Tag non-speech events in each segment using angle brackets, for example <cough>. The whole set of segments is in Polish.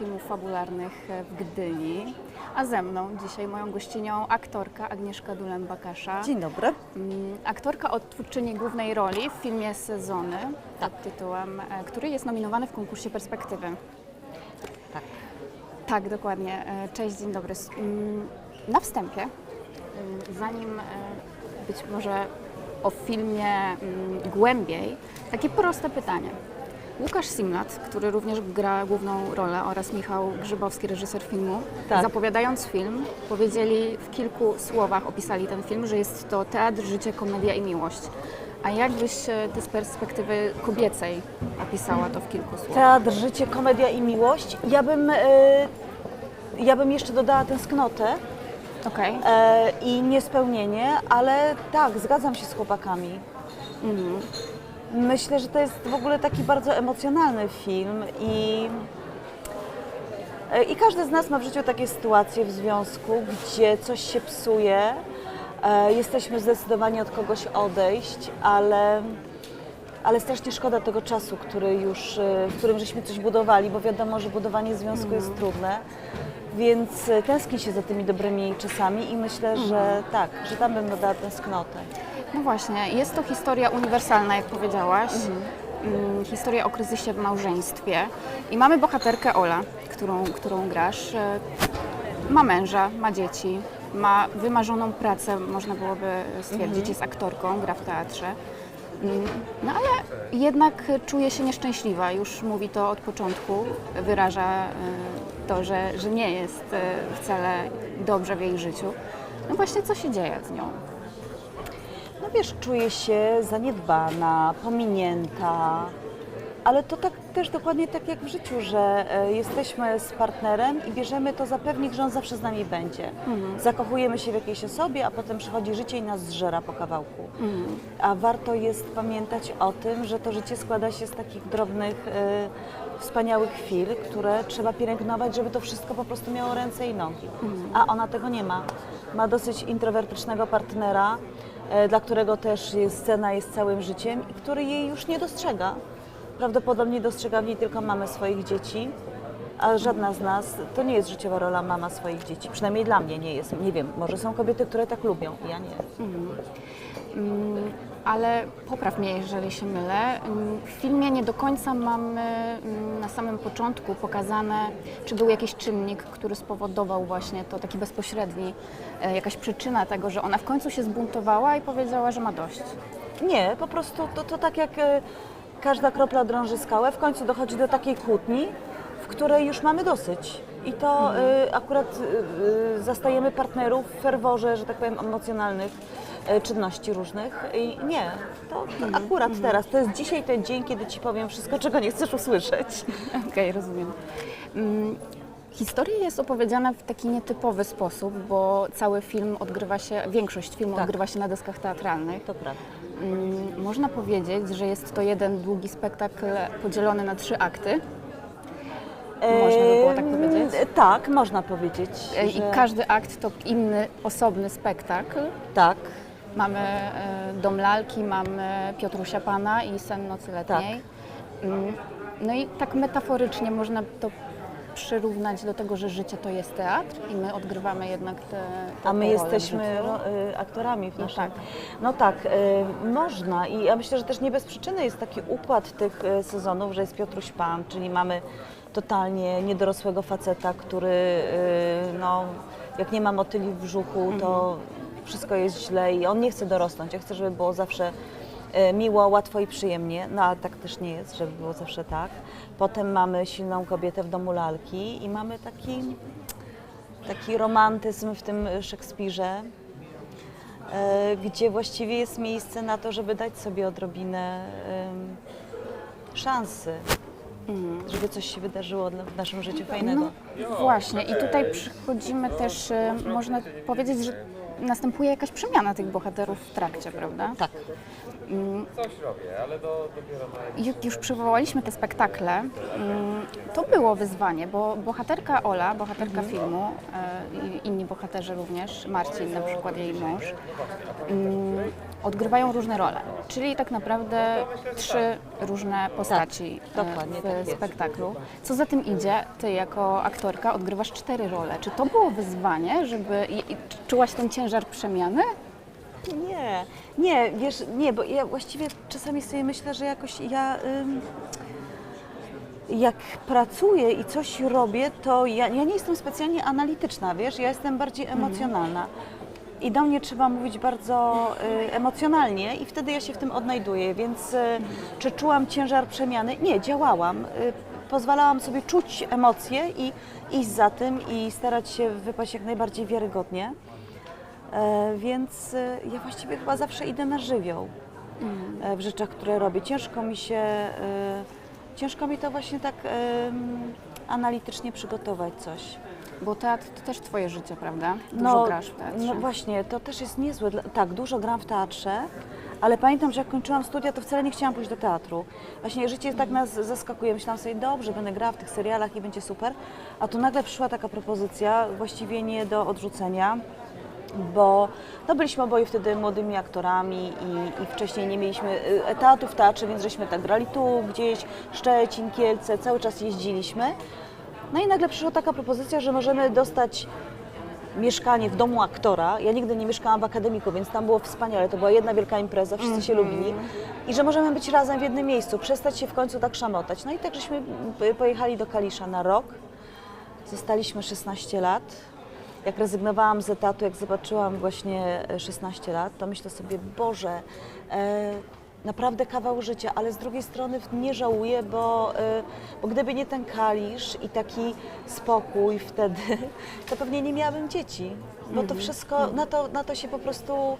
filmów fabularnych w Gdyni. A ze mną dzisiaj moją gościnią aktorka Agnieszka Dulem-Bakasza. Dzień dobry. Mm, Aktorka odtwórczyni głównej roli w filmie Sezony pod tytułem, e, który jest nominowany w konkursie Perspektywy. Tak. Tak, dokładnie. E, Cześć, dzień dobry. Mm, Na wstępie, mm, zanim e, być może o filmie głębiej, takie proste pytanie. Łukasz Simlat, który również gra główną rolę oraz Michał Grzybowski, reżyser filmu, Tak. zapowiadając film, powiedzieli w kilku słowach, opisali ten film, że jest to teatr, życie, komedia i miłość. A jakbyś e, ty z perspektywy kobiecej opisała to w kilku słowach? Teatr, życie, komedia i miłość. Ja bym, e, ja bym jeszcze dodała tęsknotę Okej. e, i niespełnienie, ale tak, zgadzam się z chłopakami. Mhm. Myślę, że to jest w ogóle taki bardzo emocjonalny film i, e, i każdy z nas ma w życiu takie sytuacje w związku, gdzie coś się psuje, e, jesteśmy zdecydowani od kogoś odejść, ale, ale strasznie szkoda tego czasu, który już, e, w którym żeśmy coś budowali, bo wiadomo, że budowanie związku jest trudne. Więc tęskni się za tymi dobrymi czasami i myślę, że tak, że tam bym dodała tęsknotę. No właśnie, jest to historia uniwersalna, jak powiedziałaś. Mm, Historia o kryzysie w małżeństwie. I mamy bohaterkę Ola, którą, którą grasz. E, Ma męża, ma dzieci, ma wymarzoną pracę, można byłoby stwierdzić, jest aktorką, gra w teatrze. Mm, No ale jednak czuje się nieszczęśliwa, już mówi to od początku, wyraża e, to, że, że nie jest e, wcale dobrze w jej życiu. No właśnie, co się dzieje z nią? No wiesz, czuję się zaniedbana, pominięta, ale to tak też dokładnie tak jak w życiu, że e, jesteśmy z partnerem i bierzemy to za pewnik, że on zawsze z nami będzie. Zakochujemy się w jakiejś osobie, a potem przychodzi życie i nas zżera po kawałku. A warto jest pamiętać o tym, że to życie składa się z takich drobnych, e, wspaniałych chwil, które trzeba pielęgnować, żeby to wszystko po prostu miało ręce i nogi. A ona tego nie ma. Ma dosyć introwertycznego partnera, dla którego też scena jest całym życiem i który jej już nie dostrzega. Prawdopodobnie dostrzega w niej tylko mamę swoich dzieci, a żadna z nas, to nie jest życiowa rola mama swoich dzieci. Przynajmniej dla mnie nie jest. Nie wiem, może są kobiety, które tak lubią, ja nie. Mm, ale popraw mnie, jeżeli się mylę. Mm, W filmie nie do końca mamy mm, na samym początku pokazane, czy był jakiś czynnik, który spowodował właśnie to taki bezpośredni, e, jakaś przyczyna tego, że ona w końcu się zbuntowała i powiedziała, że ma dość. Nie, po prostu to, to tak jak e, każda kropla drąży skałę, w końcu dochodzi do takiej kłótni, w której już mamy dosyć. I to e, akurat e, e, zastajemy partnerów w ferworze, że tak powiem, emocjonalnych czynności różnych. I nie, to, to akurat teraz, to jest dzisiaj ten dzień, kiedy Ci powiem wszystko, czego nie chcesz usłyszeć. <laughs> Okej, rozumiem. Mm, Historia jest opowiedziana w taki nietypowy sposób, bo cały film odgrywa się, większość filmu Tak. odgrywa się na deskach teatralnych. To prawda. Mm, Można powiedzieć, że jest to jeden długi spektakl podzielony na trzy akty. Można by było tak powiedzieć? Tak, można powiedzieć. E, I że- każdy akt to inny, osobny spektakl. Tak, Mamy e, Dom Lalki, mamy Piotrusia Pana i Sen Nocy Letniej. Mm, No i tak metaforycznie można to przyrównać do tego, że życie to jest teatr i my odgrywamy jednak te, te A my jesteśmy ro, y, aktorami w No naszym. tak. No tak, y, można i ja myślę, że też nie bez przyczyny jest taki układ tych y, sezonów, że jest Piotruś Pan, czyli mamy totalnie niedorosłego faceta, który no, jak nie ma motyli w brzuchu, to wszystko jest źle i on nie chce dorosnąć. Ja chcę, żeby było zawsze y, miło, łatwo i przyjemnie, no ale tak też nie jest, żeby było zawsze tak. Potem mamy silną kobietę w domu lalki i mamy taki taki romantyzm w tym Szekspirze, e, gdzie właściwie jest miejsce na to, żeby dać sobie odrobinę szansy, żeby coś się wydarzyło w naszym życiu fajnego. No właśnie i tutaj przychodzimy też, e, można powiedzieć, że następuje jakaś przemiana tych bohaterów w trakcie, prawda? Tak. Coś robię, ale do, dopiero na... Jak już przywołaliśmy te spektakle, mm, to było wyzwanie, bo bohaterka Ola, bohaterka filmu e, i inni bohaterzy również, Marcin na przykład jej mąż, mm, odgrywają różne role. Czyli tak naprawdę trzy różne postaci e, dokładnie, tak w jest. spektaklu. Co za tym idzie, ty jako aktorka odgrywasz cztery role. Czy to było wyzwanie, żeby... I, i, czy czułaś ten ciężar przemiany? Nie, nie, wiesz, nie, bo ja właściwie czasami sobie myślę, że jakoś ja ym, jak pracuję i coś robię, to ja, ja nie jestem specjalnie analityczna, wiesz, ja jestem bardziej emocjonalna. I do mnie trzeba mówić bardzo y, emocjonalnie i wtedy ja się w tym odnajduję, więc y, czy czułam ciężar przemiany? Nie, działałam. Y, pozwalałam sobie czuć emocje i iść za tym i starać się wypaść jak najbardziej wiarygodnie. E, więc e, ja właściwie chyba zawsze idę na żywioł e, w rzeczach, które robię. Ciężko mi się, ciężko mi to właśnie tak analitycznie przygotować coś. Bo teatr to też twoje życie, prawda? Dużo grasz w teatrze. no właśnie, to też jest niezłe. Tak, dużo gram w teatrze, ale pamiętam, że jak kończyłam studia, to wcale nie chciałam pójść do teatru. Właśnie życie tak nas zaskakuje. Myślałam sobie, dobrze, będę grała w tych serialach i będzie super. A tu nagle przyszła taka propozycja, właściwie nie do odrzucenia bo no byliśmy oboje wtedy młodymi aktorami i, i wcześniej nie mieliśmy y, etatu w teatrze, więc żeśmy tak grali tu gdzieś, Szczecin, Kielce, cały czas jeździliśmy. No i nagle przyszła taka propozycja, że możemy dostać mieszkanie w domu aktora. Ja nigdy nie mieszkałam w akademiku, więc tam było wspaniale. To była jedna wielka impreza, wszyscy się lubili. I że możemy być razem w jednym miejscu, przestać się w końcu tak szamotać. No i tak żeśmy y, pojechali do Kalisza na rok. Zostaliśmy 16 lat. Jak rezygnowałam z etatu, jak zobaczyłam właśnie e, 16 lat, to myślę sobie, Boże, e, naprawdę kawał życia, ale z drugiej strony nie żałuję, bo, e, bo gdyby nie ten Kalisz i taki spokój wtedy, <laughs> to pewnie nie miałabym dzieci. Bo to wszystko, na to, na to się po prostu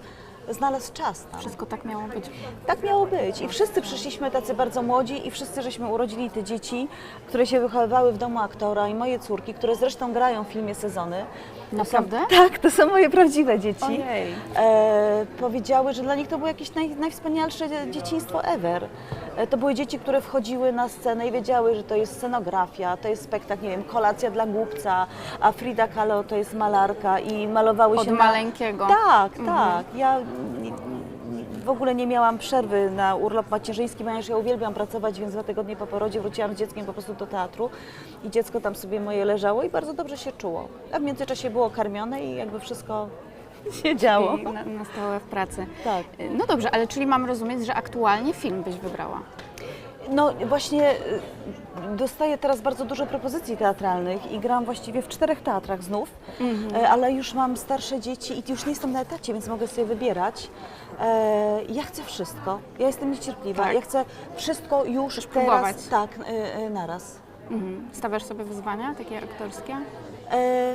znalazł czas tam. Wszystko tak miało być. Tak miało być. I wszyscy przyszliśmy tacy bardzo młodzi i wszyscy żeśmy urodzili te dzieci, które się wychowywały w domu aktora i moje córki, które zresztą grają w filmie Sezony. Naprawdę? Są, tak, to są moje prawdziwe dzieci. E, powiedziały, że dla nich to było jakieś naj, najwspanialsze dzieciństwo ever. E, to były dzieci, które wchodziły na scenę i wiedziały, że to jest scenografia, to jest spektakl, nie wiem, kolacja dla głupca, a Frida Kahlo to jest malarka i malowały Od się maleńkiego. Na... Tak, tak. Ja nie- nie- w ogóle nie miałam przerwy na urlop macierzyński, ponieważ ja uwielbiam pracować, więc dwa tygodnie po porodzie wróciłam z dzieckiem po prostu do teatru i dziecko tam sobie moje leżało i bardzo dobrze się czuło. A w międzyczasie było karmione i jakby wszystko <laughs> się działo. I na, na stałe w pracy. Tak. No dobrze, ale czyli mam rozumieć, że aktualnie film byś wybrała. No właśnie y, dostaję teraz bardzo dużo propozycji teatralnych i gram właściwie w czterech teatrach znów, e, ale już mam starsze dzieci i już nie jestem na etacie, więc mogę sobie wybierać. E, Ja chcę wszystko. Ja jestem niecierpliwa. Tak. Ja chcę wszystko już Chcesz teraz, próbować. tak, y, y, naraz. Mhm. Stawiasz sobie wyzwania takie aktorskie? E,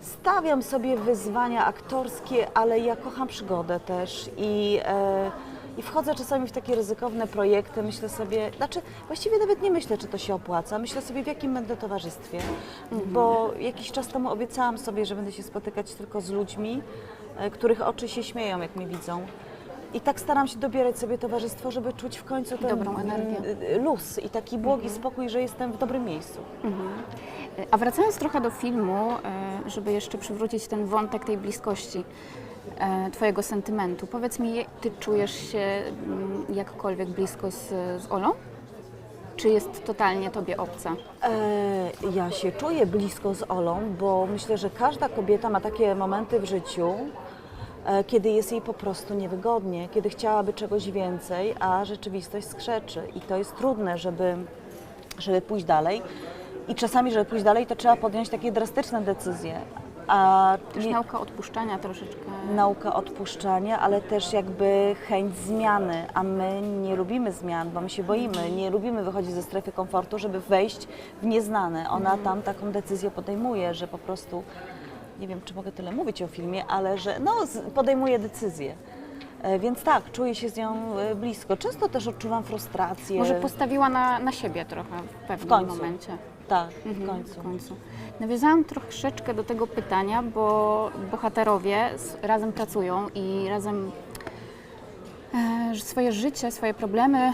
Stawiam sobie wyzwania aktorskie, ale ja kocham przygodę też i, e, i wchodzę czasami w takie ryzykowne projekty. Myślę sobie, znaczy właściwie nawet nie myślę, czy to się opłaca. Myślę sobie, w jakim będę towarzystwie, bo jakiś czas temu obiecałam sobie, że będę się spotykać tylko z ludźmi, e, których oczy się śmieją, jak mnie widzą. I tak staram się dobierać sobie towarzystwo, żeby czuć w końcu ten Dobrą energię. mm, luz i taki błogi spokój, że jestem w dobrym miejscu. A wracając trochę do filmu, e, żeby jeszcze przywrócić ten wątek tej bliskości e, Twojego sentymentu. Powiedz mi, Ty czujesz się mm, jakkolwiek blisko z, z Olą? Czy jest totalnie Tobie obca? E, Ja się czuję blisko z Olą, bo myślę, że każda kobieta ma takie momenty w życiu, e, kiedy jest jej po prostu niewygodnie, kiedy chciałaby czegoś więcej, a rzeczywistość skrzeczy. I to jest trudne, żeby, żeby pójść dalej. I czasami, żeby pójść dalej, to trzeba podjąć takie drastyczne decyzje. A Też nie- nauka odpuszczania troszeczkę. nauka odpuszczania, ale też jakby chęć zmiany, a my nie lubimy zmian, bo my się boimy, nie lubimy wychodzić ze strefy komfortu, żeby wejść w nieznane. Ona tam taką decyzję podejmuje, że po prostu, nie wiem czy mogę tyle mówić o filmie, ale że no, podejmuje decyzję. E, Więc tak, czuję się z nią e, blisko. Często też odczuwam frustrację. Może postawiła na, na siebie trochę w pewnym końcu. momencie. Tak, w Mhm, końcu. W końcu. Nawiązałam troszeczkę do tego pytania, bo bohaterowie razem pracują i razem swoje życie, swoje problemy e,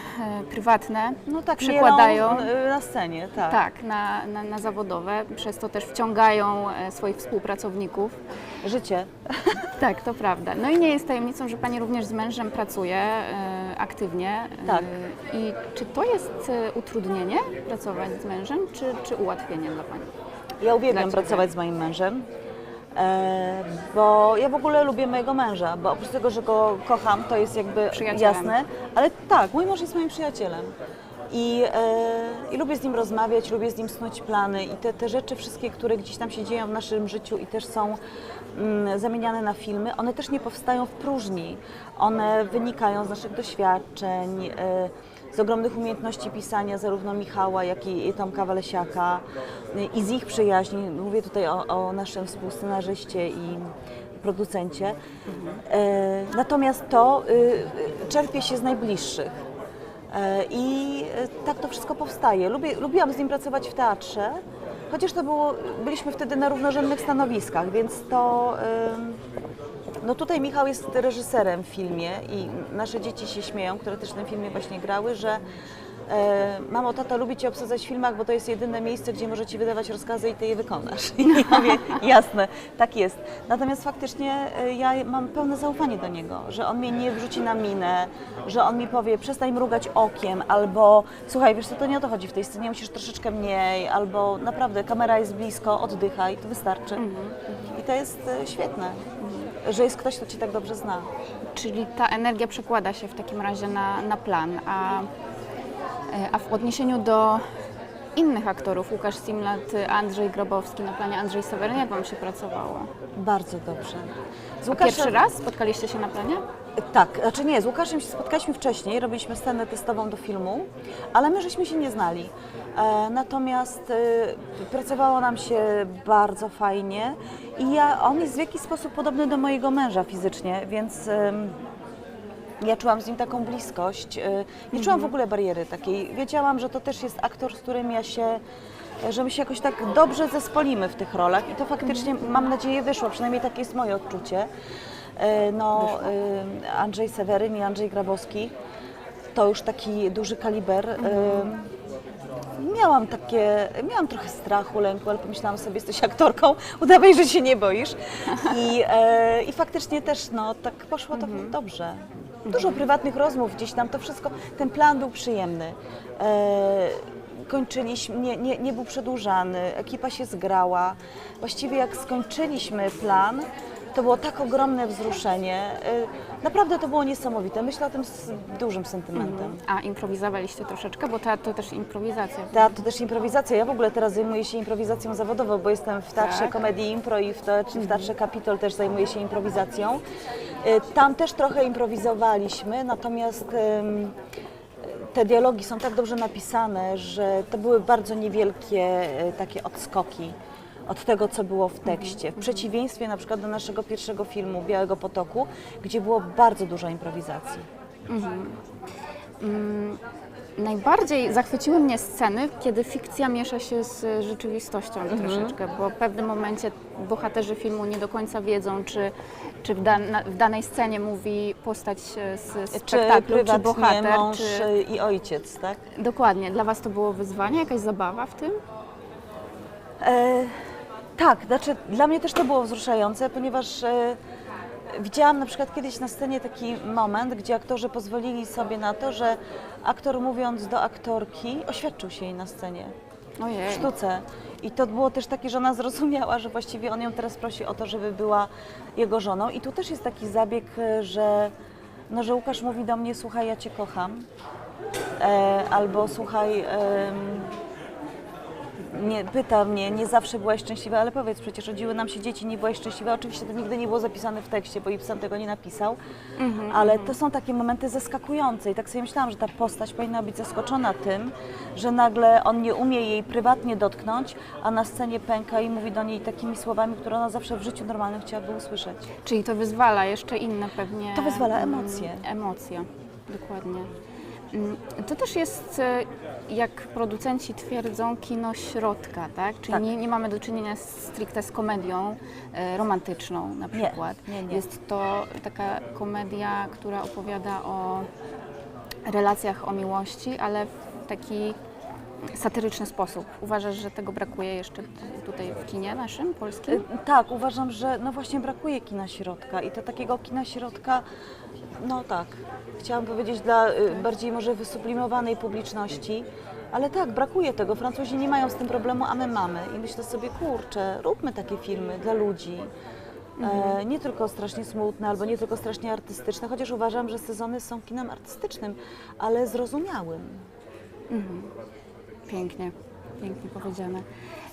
prywatne No tak, przekładają y, na scenie, tak. tak, na, na, na zawodowe, przez to też wciągają e, swoich współpracowników. Życie. <laughs> Tak, to prawda. No i nie jest tajemnicą, że Pani również z mężem pracuje e, aktywnie. E, Tak. I czy to jest e, utrudnienie pracować z mężem, czy, czy ułatwienie dla Pani? Ja uwielbiam pracować z moim mężem, e, bo ja w ogóle lubię mojego męża, bo oprócz tego, że go kocham, to jest jakby jasne, ale tak, mój mąż jest moim przyjacielem. I, e, I lubię z nim rozmawiać, lubię z nim snuć plany i te, te rzeczy wszystkie, które gdzieś tam się dzieją w naszym życiu i też są mm, zamieniane na filmy, one też nie powstają w próżni. One wynikają z naszych doświadczeń, e, z ogromnych umiejętności pisania zarówno Michała, jak i Tomka Walesiaka i z ich przyjaźni. Mówię tutaj o, o naszym współscenarzyście i producencie. E, natomiast to y, y, czerpie się z najbliższych. E, I e, tak to wszystko powstaje. Lubię, lubiłam z nim pracować w teatrze, chociaż to było, byliśmy wtedy na równorzędnych stanowiskach, więc to. No tutaj Michał jest reżyserem w filmie i nasze dzieci się śmieją, które też w tym filmie właśnie grały, że e, mamo, tata lubi Cię obsadzać w filmach, bo to jest jedyne miejsce, gdzie może Ci wydawać rozkazy i Ty je wykonasz. <laughs> I ja mówię, jasne, tak jest. Natomiast faktycznie e, ja mam pełne zaufanie do niego, że on mnie nie wrzuci na minę, że on mi powie, przestań mrugać okiem, albo słuchaj, wiesz co, to nie o to chodzi w tej scenie, musisz troszeczkę mniej, albo naprawdę kamera jest blisko, oddychaj, to wystarczy. I to jest e, świetne, że jest ktoś, kto Cię tak dobrze zna. Czyli ta energia przekłada się w takim razie na, na plan, a, e, a w odniesieniu do innych aktorów, Łukasz Simlat, Andrzej Grabowski, na planie Andrzej Seweryn, jak Wam się pracowało? Bardzo dobrze. Z Pierwszy raz spotkaliście się na planie? Tak, znaczy nie, z Łukaszem się spotkaliśmy wcześniej, robiliśmy scenę testową do filmu, ale my żeśmy się nie znali. E, natomiast e, pracowało nam się bardzo fajnie i ja, on jest w jakiś sposób podobny do mojego męża fizycznie, więc em, ja czułam z nim taką bliskość. e, Nie czułam w ogóle bariery takiej. Wiedziałam, że to też jest aktor, z którym ja się że my się jakoś tak dobrze zespolimy w tych rolach i to faktycznie, mam nadzieję, wyszło, przynajmniej takie jest moje odczucie. E, No, e, Andrzej Seweryn i Andrzej Grabowski to już taki duży kaliber. E, Miałam takie, miałam trochę strachu, lęku, ale pomyślałam sobie, jesteś aktorką, <laughs> udawaj, że się nie boisz. I, i faktycznie też, no, tak poszło to dobrze. Dużo prywatnych rozmów gdzieś tam, to wszystko, ten plan był przyjemny. Kończyliśmy, nie, nie, nie był przedłużany, ekipa się zgrała. Właściwie jak skończyliśmy plan, to było tak ogromne wzruszenie. E, Naprawdę to było niesamowite. Myślę o tym z dużym sentymentem. A improwizowaliście troszeczkę, bo teatr to też improwizacja. Teatr to też improwizacja. Ja w ogóle teraz zajmuję się improwizacją zawodową, bo jestem w Teatrze Tak. Komedii Impro i w Teatrze, w teatrze Kapitol też zajmuję się improwizacją. Y, Tam też trochę improwizowaliśmy, natomiast te dialogi są tak dobrze napisane, że to były bardzo niewielkie y, takie odskoki od tego, co było w tekście. W przeciwieństwie na przykład do naszego pierwszego filmu Białego Potoku, gdzie było bardzo dużo improwizacji. Najbardziej zachwyciły mnie sceny, kiedy fikcja miesza się z rzeczywistością troszeczkę, bo w pewnym momencie bohaterzy filmu nie do końca wiedzą, czy, czy w, na- w danej scenie mówi postać z Czy spektaklu, czy, prywatnie bohater, mąż czy... i ojciec, tak? Dokładnie. Dla Was to było wyzwanie, jakaś zabawa w tym? E, tak, znaczy dla mnie też to było wzruszające, ponieważ e, widziałam na przykład kiedyś na scenie taki moment, gdzie aktorzy pozwolili sobie na to, że aktor mówiąc do aktorki oświadczył się jej na scenie, w Ojej. sztuce. I to było też takie, że ona zrozumiała, że właściwie on ją teraz prosi o to, żeby była jego żoną. I tu też jest taki zabieg, e, że, no, że Łukasz mówi do mnie, słuchaj, ja Cię kocham. E, albo słuchaj, nie, pyta mnie, nie zawsze byłaś szczęśliwa, ale powiedz, przecież rodziły nam się dzieci, nie byłaś szczęśliwa. Oczywiście to nigdy nie było zapisane w tekście, bo Ibsen tego nie napisał, ale to są takie momenty zaskakujące i tak sobie myślałam, że ta postać powinna być zaskoczona tym, że nagle on nie umie jej prywatnie dotknąć, a na scenie pęka i mówi do niej takimi słowami, które ona zawsze w życiu normalnym chciałaby usłyszeć. Czyli to wyzwala jeszcze inne pewnie... To wyzwala mm, emocje. Emocje, dokładnie. Mm, To też jest, e, jak producenci twierdzą, kino środka, tak? Czyli Tak. Nie, nie mamy do czynienia stricte z komedią e, romantyczną na Nie, przykład. nie, nie. Jest to taka komedia, która opowiada o relacjach o miłości, ale w taki satyryczny sposób. Uważasz, że tego brakuje jeszcze tutaj w kinie naszym, polskim? Y, Tak, uważam, że no właśnie brakuje kina środka i to takiego kina środka, no tak, chciałam powiedzieć dla y, bardziej może wysublimowanej publiczności, ale tak, brakuje tego. Francuzi nie mają z tym problemu, a my mamy. I myślę sobie, kurczę, róbmy takie filmy dla ludzi. E, nie tylko strasznie smutne, albo nie tylko strasznie artystyczne, chociaż uważam, że sezony są kinem artystycznym, ale zrozumiałym. Pięknie, pięknie powiedziane.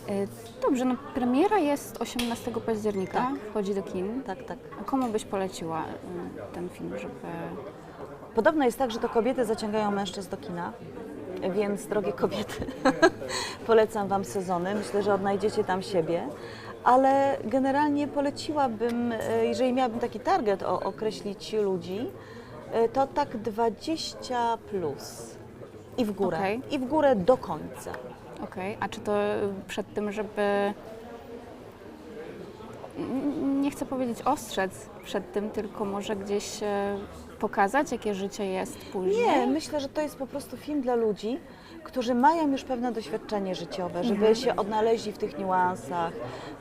E, Dobrze, no premiera jest 18 października, Tak. wchodzi do kin. Tak, tak. A komu byś poleciła y, ten film, żeby... Podobno jest tak, że to kobiety zaciągają mężczyzn do kina, więc drogie kobiety, <laughs> polecam Wam sezony. Myślę, że odnajdziecie tam siebie. Ale generalnie poleciłabym, e, jeżeli miałabym taki target o, określić ludzi, e, to tak 20 plus i w górę. Okej. I w górę do końca. Okej, a czy to przed tym, żeby... Nie chcę powiedzieć ostrzec przed tym, tylko może gdzieś e, pokazać, jakie życie jest później? Nie, myślę, że to jest po prostu film dla ludzi, którzy mają już pewne doświadczenie życiowe, żeby się odnaleźli w tych niuansach,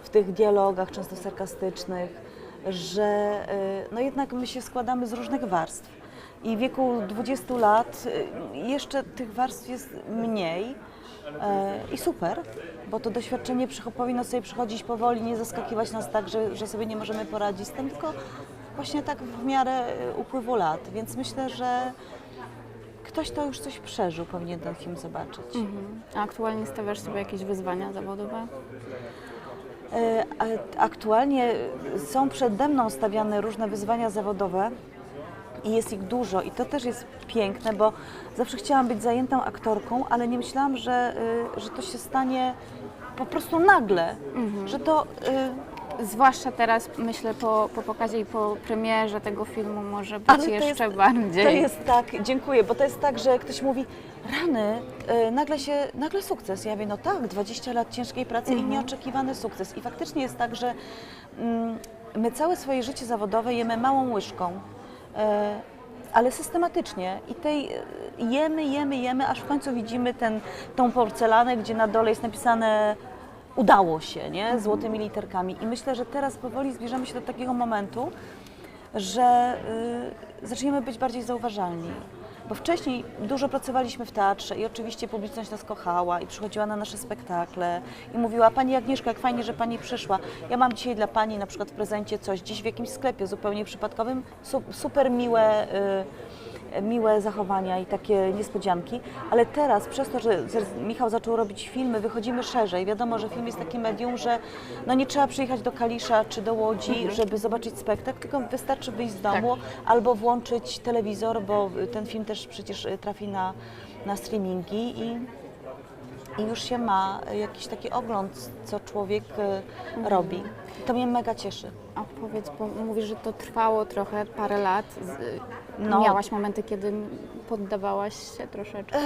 w tych dialogach często sarkastycznych, że y, no jednak my się składamy z różnych warstw. I w wieku 20 lat y, jeszcze tych warstw jest mniej e, i super, bo to doświadczenie powinno sobie przychodzić powoli, nie zaskakiwać nas tak, że, że sobie nie możemy poradzić z tym, tylko właśnie tak w miarę y, upływu lat. Więc myślę, że ktoś, kto już coś przeżył, powinien ten film zobaczyć. Mhm. A aktualnie stawiasz sobie jakieś wyzwania zawodowe? E, Aktualnie są przede mną stawiane różne wyzwania zawodowe i jest ich dużo i to też jest piękne, bo zawsze chciałam być zajętą aktorką, ale nie myślałam, że, y, że to się stanie po prostu nagle, że to y, Zwłaszcza teraz, myślę, po, po pokazie i po premierze tego filmu może być jeszcze jest- bardziej. To jest tak, dziękuję, bo to jest tak, że ktoś mówi, rany, y, nagle się, nagle sukces. Ja mówię, no tak, 20 lat ciężkiej pracy i nieoczekiwany sukces. I faktycznie jest tak, że mm, my całe swoje życie zawodowe jemy małą łyżką. Y, ale systematycznie i tej y, jemy, jemy, jemy, aż w końcu widzimy ten, tą porcelanę, gdzie na dole jest napisane udało się, nie? Złotymi literkami. I myślę, że teraz powoli zbierzemy się do takiego momentu, że y, zaczniemy być bardziej zauważalni. Bo wcześniej dużo pracowaliśmy w teatrze i oczywiście publiczność nas kochała i przychodziła na nasze spektakle i mówiła Pani Agnieszka, jak fajnie, że Pani przyszła. Ja mam dzisiaj dla Pani na przykład w prezencie coś, dziś w jakimś sklepie zupełnie przypadkowym, su- super miłe, y, miłe zachowania i takie niespodzianki, ale teraz przez to, że Michał zaczął robić filmy, wychodzimy szerzej. Wiadomo, że film jest takim medium, że no nie trzeba przyjechać do Kalisza czy do Łodzi, żeby zobaczyć spektakl, tylko wystarczy wyjść z domu albo włączyć telewizor, bo ten film też przecież y, trafi na, na streamingi i, i już się ma jakiś taki ogląd, co człowiek y, robi. To mnie mega cieszy. A powiedz, bo mówisz, że to trwało trochę, parę lat. Z, No. Miałaś momenty, kiedy poddawałaś się troszeczkę?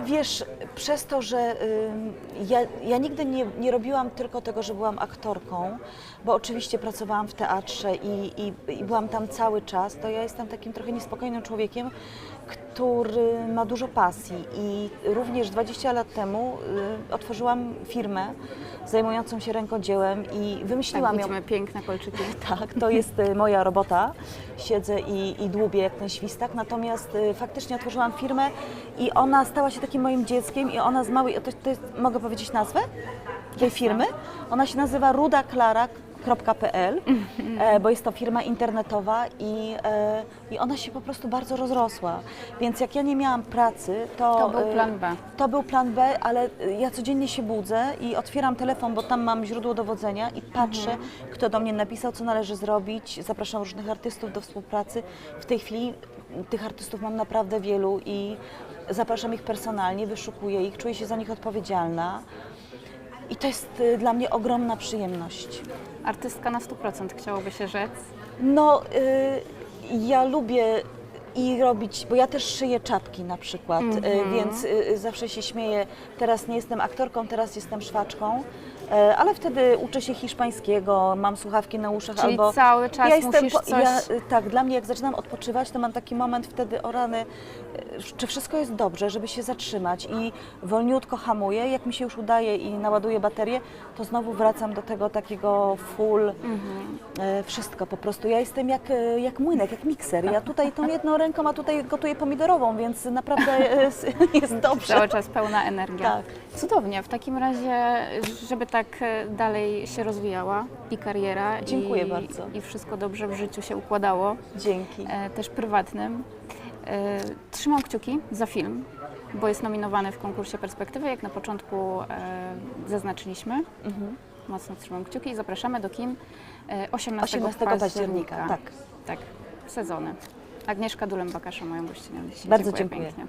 Wiesz, przez to, że ym, ja, ja nigdy nie, nie robiłam tylko tego, że byłam aktorką, bo oczywiście pracowałam w teatrze i, i, i byłam tam cały czas, to ja jestem takim trochę niespokojnym człowiekiem, który ma dużo pasji i również 20 lat temu y, otworzyłam firmę zajmującą się rękodziełem i Tak, wymyśliłam ją. widzimy piękne kolczyki. <laughs> Tak, to jest y, moja robota. Siedzę i, i dłubię jak ten świstak. Natomiast y, faktycznie otworzyłam firmę i ona stała się takim moim dzieckiem i ona z małej, to, to jest, mogę powiedzieć nazwę tej firmy? Ona się nazywa rudaklara.pl, e, bo jest to firma internetowa i, e, i ona się po prostu bardzo rozrosła. Więc jak ja nie miałam pracy, to... To był e, plan B. to był plan B, ale ja codziennie się budzę i otwieram telefon, bo tam mam źródło dowodzenia i patrzę, kto do mnie napisał, co należy zrobić. Zapraszam różnych artystów do współpracy. W tej chwili tych artystów mam naprawdę wielu i zapraszam ich personalnie, wyszukuję ich, czuję się za nich odpowiedzialna. I to jest y, dla mnie ogromna przyjemność. Artystka na 100% chciałoby się rzec. No, y, ja lubię i robić, bo ja też szyję czapki na przykład, y, Mhm. więc y, zawsze się śmieję, teraz nie jestem aktorką, teraz jestem szwaczką, ale wtedy uczę się hiszpańskiego, mam słuchawki na uszach Czyli albo... cały czas ja jestem musisz coś... ja, y, tak, dla mnie jak zaczynam odpoczywać, to mam taki moment wtedy o rany, y, czy wszystko jest dobrze, żeby się zatrzymać i wolniutko hamuję, jak mi się już udaje i naładuję baterię, to znowu wracam do tego takiego full, Mhm. e, wszystko po prostu. Ja jestem jak, e, jak młynek, jak mikser. Ja tutaj tą jedną ręką, a tutaj gotuję pomidorową, więc naprawdę e, s- <laughs> jest dobrze. Cały czas pełna energia. Tak. Cudownie. W takim razie, żeby tak e, dalej się rozwijała i kariera, Dziękuję i, bardzo. i wszystko dobrze w życiu się układało, Dzięki. e, też prywatnym. E, trzymam kciuki za film, bo jest nominowany w konkursie Perspektywy, jak na początku zaznaczyliśmy. Mhm. Mocno trzymam kciuki i zapraszamy do kin e, 18, 18 października, tak. Tak, sezony. Agnieszka Dulem-Bakasza, moją gościnią dzisiaj. Bardzo dziękuję. pięknie.